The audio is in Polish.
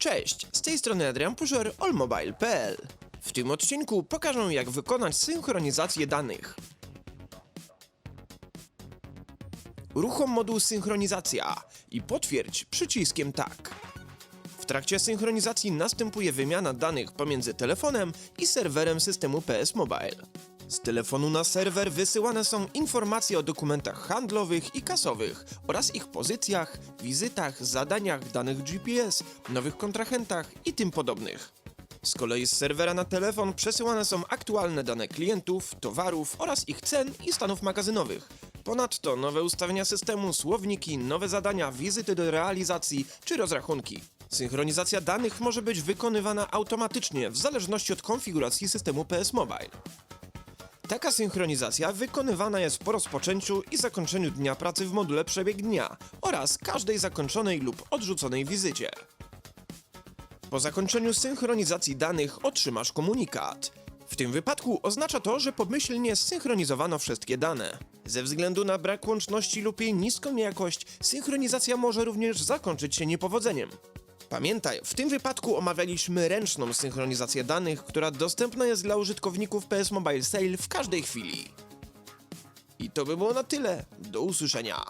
Cześć, z tej strony Adrian Puszer, allmobile.pl. W tym odcinku pokażę jak wykonać synchronizację danych. Uruchom moduł synchronizacja i potwierdź przyciskiem tak. W trakcie synchronizacji następuje wymiana danych pomiędzy telefonem i serwerem systemu PS Mobile. Z telefonu na serwer wysyłane są informacje o dokumentach handlowych i kasowych oraz ich pozycjach, wizytach, zadaniach, danych GPS, nowych kontrahentach i tym podobnych. Z kolei z serwera na telefon przesyłane są aktualne dane klientów, towarów oraz ich cen i stanów magazynowych. Ponadto nowe ustawienia systemu, słowniki, nowe zadania, wizyty do realizacji czy rozrachunki. Synchronizacja danych może być wykonywana automatycznie w zależności od konfiguracji systemu PS Mobile. Taka synchronizacja wykonywana jest po rozpoczęciu i zakończeniu dnia pracy w module przebieg dnia oraz każdej zakończonej lub odrzuconej wizycie. Po zakończeniu synchronizacji danych otrzymasz komunikat. W tym wypadku oznacza to, że pomyślnie zsynchronizowano wszystkie dane. Ze względu na brak łączności lub jej niską jakość, synchronizacja może również zakończyć się niepowodzeniem. Pamiętaj, w tym wypadku omawialiśmy ręczną synchronizację danych, która dostępna jest dla użytkowników PS Mobile Sale w każdej chwili. I to by było na tyle. Do usłyszenia.